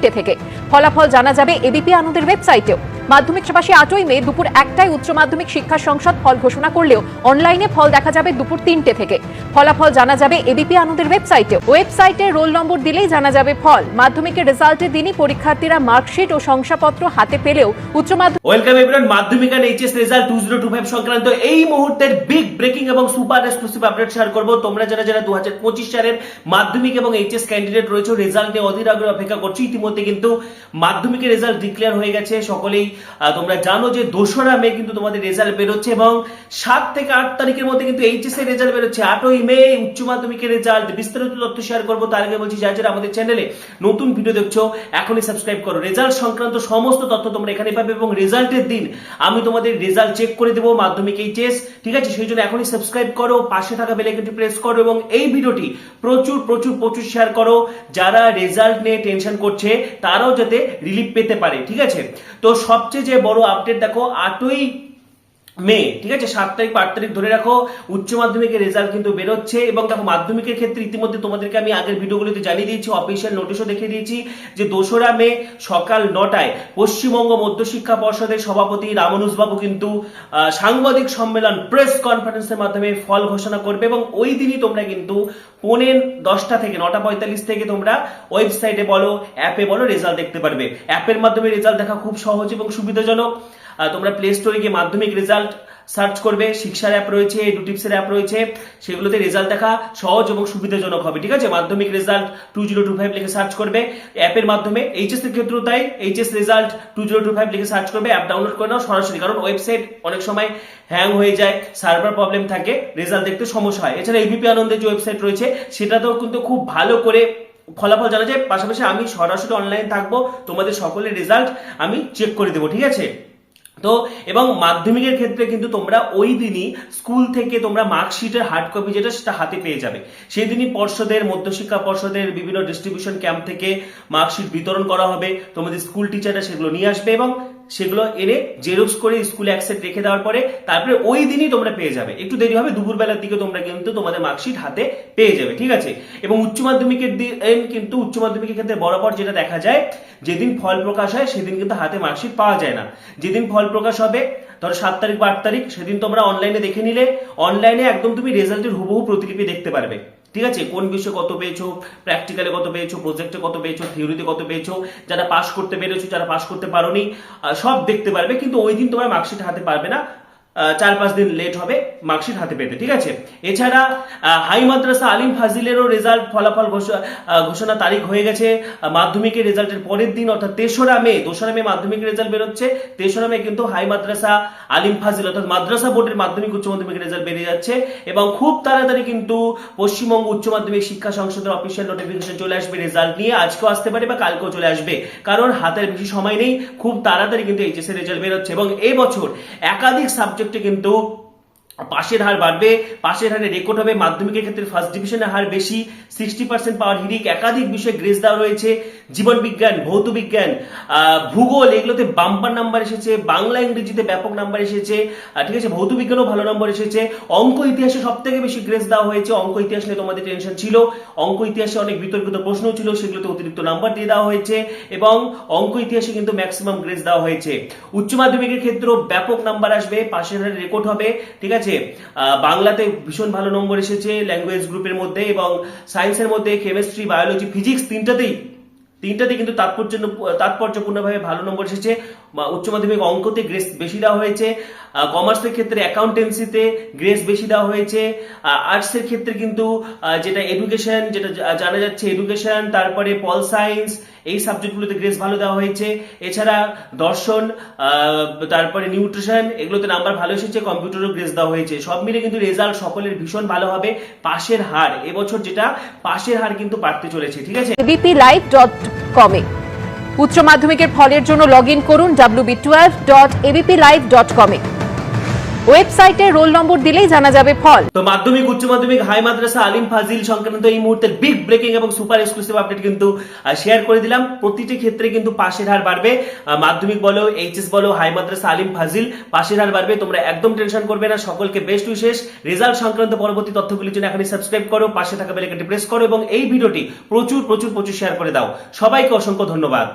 তিনটে থেকে। ফলাফল জানা যাবে এবিপি আনন্দের ওয়েবসাইটেও। মাধ্যমিক পাশে আটই মে দুপুর একটায় উচ্চ মাধ্যমিক শিক্ষা সংসদ ফল ঘোষণা করলেও অনলাইনে ফল দেখা যাবে দুপুর তিনটে থেকে। ফলাফল জানা যাবে এবিপি আনন্দের ওয়েবসাইটে ওয়েবসাইটে রোল নম্বর দিলেই জানা যাবে ফল। মাধ্যমিকের রেজাল্টের দিনই পরীক্ষার্থীরা মার্কশিট ও শংসাপত্র হাতে পেলেও উচ্চ মাধ্যমিক ওয়েলকাম এভরিওয়ান, মাধ্যমিক এন্ড এইচএস রেজাল্ট 2025 সংক্রান্ত এই মুহূর্তের বিগ ব্রেকিং এবং সুপার এক্সক্লুসিভ আপডেট শেয়ার করব। তোমরা যারা যারা 2025 সালের মাধ্যমিক এবং এইচএস ক্যান্ডিডেট রয়েছে, রেজাল্ট অধীর আগ্রহে অপেক্ষা করছি। ইতিমধ্যে কিন্তু মাধ্যমিকের রেজাল্ট ডিক্লেয়ার হয়ে গেছে। সকলেই তোমরা জানো যে দোসরা মে কিন্তু তোমাদের রেজাল্ট বেরোচ্ছে এবং সাত থেকে আট তারিখের মধ্যে কিন্তু এইচএস এর রেজাল্ট বেরোচ্ছে। আটই মে উচ্চ মাধ্যমিকের রেজাল্ট বিস্তারিত তথ্য শেয়ার করব। তার আগে বলছি, যারা আমাদের চ্যানেলে নতুন ভিডিও দেখছ, এখনই সাবস্ক্রাইব করো। রেজাল্ট সংক্রান্ত সমস্ত তথ্য তোমরা এখানে পাবে এবং রেজাল্টের দিন আমি তোমাদের রেজাল্ট চেক করে দেবো মাধ্যমিক এইচএস ঠিক আছে? সেই জন্য এখনই সাবস্ক্রাইব করো, পাশে থাকা বেলাইকনটি প্রেস করো এবং এই ভিডিওটি প্রচুর প্রচুর প্রচুর শেয়ার করো। যারা রেজাল্ট নিয়ে টেনশন করছে, তারাও যাতে রিলিফ পেতে পারে। ঠিক আছে? তো সবচেয়ে যে বড় আপডেট দেখো আটই মে, ঠিক আছে? সাত তারিখ, আট তারিখ ধরে রাখো। উচ্চ মাধ্যমিকের রেজাল্ট কিন্তু বেরোচ্ছে এবং দেখো, মাধ্যমিকের ক্ষেত্রে ইতিমধ্যে তোমাদেরকে আমি আগের ভিডিওগুলিতে জানিয়ে দিয়েছি অফিসিয়াল নোটিশও দেখিয়ে দিয়েছি যে দোসরা মে সকাল নটায় পশ্চিমবঙ্গ মধ্যশিক্ষা পর্ষদের সভাপতি রামানুজবাবু কিন্তু সাংবাদিক সম্মেলন প্রেস কনফারেন্সের মাধ্যমে ফল ঘোষণা করবে এবং ওই দিনই তোমরা কিন্তু পৌনে দশটা থেকে, নটা পঁয়তাল্লিশ থেকে তোমরা ওয়েবসাইটে বলো অ্যাপে বলো রেজাল্ট দেখতে পারবে। অ্যাপের মাধ্যমে রেজাল্ট দেখা খুব সহজ এবং সুবিধাজনক। তোমরা প্লে স্টোরে গিয়ে মাধ্যমিক রেজাল্ট সার্চ করবে, শিক্ষার অ্যাপ রয়েছে এডুটিপসের অ্যাপ রয়েছে, সেগুলোতে রেজাল্ট দেখা সহজ এবং সুবিধাজনক হবে, ঠিক আছে? মাধ্যমিক result two zero two five লিখে সার্চ করবে অ্যাপের মাধ্যমে এইচএস এর ক্ষেত্রেও তাই HS result two zero two five লিখে সার্চ করবে অ্যাপ ডাউনলোড করে নাও সরাসরি, কারণ ওয়েবসাইট অনেক সময় হ্যাং হয়ে যায় সার্ভার প্রবলেম থাকে রেজাল্ট দেখতে সমস্যা হয়। এছাড়া এবিপি আনন্দের যে ওয়েবসাইট রয়েছে, সেটাতেও কিন্তু খুব ভালো করে ফলাফল জানা যায়, পাশাপাশি আমি সরাসরি অনলাইন থাকব, তোমাদের সকলের রেজাল্ট আমি চেক করে দেবো, ঠিক আছে? তো, এবং মাধ্যমিকের ক্ষেত্রে কিন্তু তোমরা ওই দিনই স্কুল থেকে তোমরা মার্কশিটের হার্ড কপি যেটা সেটা হাতে পেয়ে যাবে। সেই দিনই পর্ষদের, মধ্যশিক্ষা পর্ষদের বিভিন্ন ডিস্ট্রিবিউশন ক্যাম্প থেকে মার্কশিট বিতরণ করা হবে। তোমাদের স্কুল টিচাররা সেগুলো নিয়ে আসবে এবং সেগুলো এনে জেরক্স করে স্কুলে অ্যাকসেপ্ট রেখে দেওয়ার পরে তারপরে ওই দিনই তোমরা পেয়ে যাবে। একটু দেরি হবে, দুপুরবেলার দিকে তোমরা কিন্তু তোমাদের মার্কশিট হাতে পেয়ে যাবে, ঠিক আছে? এবং উচ্চ মাধ্যমিকের দিন কিন্তু উচ্চ মাধ্যমিকের ক্ষেত্রে বরাবর যেটা দেখা যায়, যেদিন ফল প্রকাশ হয় সেদিন কিন্তু হাতে মার্কশিট পাওয়া যায় না। যেদিন ফল প্রকাশ হবে, ধরো সাত তারিখ বা আট তারিখ, সেদিন তোমরা অনলাইনে দেখে নিলে অনলাইনে একদম তুমি রেজাল্টের হুবহু প্রতিলিপি দেখতে পারবে। ঠিক আছে? কোন বিষয়ে কত পেয়েছ? প্র্যাকটিক্যালে কত পেয়েছ? প্রজেক্টে কত পেয়েছ? থিওরিতে কত পেয়েছ? যারা পাশ করতে পেরেছ, যারা পাশ করতে পারোনি সব দেখতে পারবে, কিন্তু ওই দিন তোমরা মার্কশিট হাতে পারবে না। চার পাঁচ দিন লেট হবে মার্কশিট হাতে পেতে ঠিক আছে? এছাড়া হাই মাদ্রাসা আলিম ফাজিলেরও রেজাল্ট ফলাফল ঘোষণা তারিখ হয়ে গেছে। মাধ্যমিকের রেজাল্টের পরের দিন, অর্থাৎ তেসরা মে, দোসরা মে মাধ্যমিক রেজাল্ট বেরোচ্ছে। তেসরা মে কিন্তু হাই মাদ্রাসা আলিম ফাজিল, অর্থাৎ মাদ্রাসা বোর্ডের মাধ্যমিক উচ্চ মাধ্যমিক রেজাল্ট বেরিয়ে যাচ্ছে। এবং খুব তাড়াতাড়ি কিন্তু পশ্চিমবঙ্গ উচ্চ মাধ্যমিক শিক্ষা সংসদের অফিসিয়াল নোটিফিকেশন চলে আসবে রেজাল্ট নিয়ে। আজকেও আসতে পারে বা কালকেও চলে আসবে। কারণ হাতের বেশি সময় নেই, খুব তাড়াতাড়ি কিন্তু এইচএস এর রেজাল্ট বেরোচ্ছে। এবং এই বছর একাধিক সাবজেক্টে কিন্তু পাশের হার বাড়বে। পাশের হারে রেকর্ড হবে মাধ্যমিকের ক্ষেত্রে ফার্স্ট ডিভিশনের হার বেশি। সিক্সটি পার্সেন্ট পাওয়ার হিরিক একাধিক বিষয়ে গ্রেস দেওয়া রয়েছে। জীবন বিজ্ঞান, ভৌত বিজ্ঞান ভূগোল, এগুলোতে বাম্পার নাম্বার এসেছে, বাংলা, ইংরেজিতে ব্যাপক নাম্বার এসেছে। ঠিক আছে, ভৌত বিজ্ঞানও ভালো নম্বর এসেছে। অঙ্ক ইতিহাসে সব থেকে বেশি গ্রেস দেওয়া হয়েছে। অঙ্ক ইতিহাস নিয়ে তোমাদের টেনশন ছিল। অঙ্ক ইতিহাসে অনেক বিতর্কিত প্রশ্ন ছিল, সেগুলোতে অতিরিক্ত নাম্বার দিয়ে দেওয়া হয়েছে এবং অঙ্ক ইতিহাসে কিন্তু ম্যাক্সিমাম গ্রেস দেওয়া হয়েছে। উচ্চ মাধ্যমিকের ক্ষেত্রেও ব্যাপক নাম্বার আসবে, পাশের হারে রেকর্ড হবে, ঠিক আছে? আহ, বাংলাতে ভীষণ ভালো নম্বর এসেছে ল্যাঙ্গুয়েজ গ্রুপের মধ্যে এবং সায়েন্সের মধ্যে কেমিস্ট্রি বায়োলজি ফিজিক্স তিনটাতেই তিনটাতে কিন্তু তাৎপর্য তাৎপর্যপূর্ণভাবে ভালো নম্বর এসেছে। বা উচ্চ মাধ্যমিক অঙ্কতে গ্রেস বেশি দেওয়া হয়েছে কমার্সের ক্ষেত্রে অ্যাকাউন্টেন্সিতে গ্রেস বেশি দেওয়া হয়েছে আর্টসের ক্ষেত্রে কিন্তু যেটা এডুকেশন যেটা জানা যাচ্ছে এডুকেশন তারপরে পল সায়েন্স এই সাবজেক্টগুলোতে গ্রেস ভালো দেওয়া হয়েছে। এছাড়া দর্শন তারপরে নিউট্রিশন এগুলোতে নাম্বার ভালো এসেছে কম্পিউটারও গ্রেস দেওয়া হয়েছে। সব মিলে কিন্তু রেজাল্ট সকলের ভীষণ ভালো হবে, পাশের হার। এবছর যেটা, পাশের হার কিন্তু বাড়তে চলেছে, ঠিক আছে? বিপি লাইভ ডট কমে উচ্চ মাধ্যমিকের ফলের জন্য লগ ইন করুন WB twelve dot ABP live dot কমে ওয়েবসাইটে রোল নম্বর দিলেই জানা যাবে ফল। তো মাধ্যমিক, উচ্চ মাধ্যমিক, হাই মাদ্রাসা, আলিম, ফাজিল সংক্রান্ত এই মুহূর্তের বিগ ব্রেকিং এবং সুপার এক্সক্লুসিভ আপডেট কিন্তু শেয়ার করে দিলাম। প্রতিটি ক্ষেত্রে কিন্তু পাশের হার বাড়বে। মাধ্যমিক বলো এইচএস বলো, হাই মাদ্রাসা, আলিম, ফাজিল, পাশের হার বাড়বে। তোমরা একদম টেনশন করবে না, সকলকে বেস্ট উইশেষ রেজাল্ট সংক্রান্ত পরবর্তী তথ্যগুলির জন্য এখনই সাবস্ক্রাইব করো, পাশে থাকা বেলাকাটি প্রেস করো এবং এই ভিডিওটি প্রচুর প্রচুর প্রচুর শেয়ার করে দাও। সবাইকে অসংখ্য ধন্যবাদ।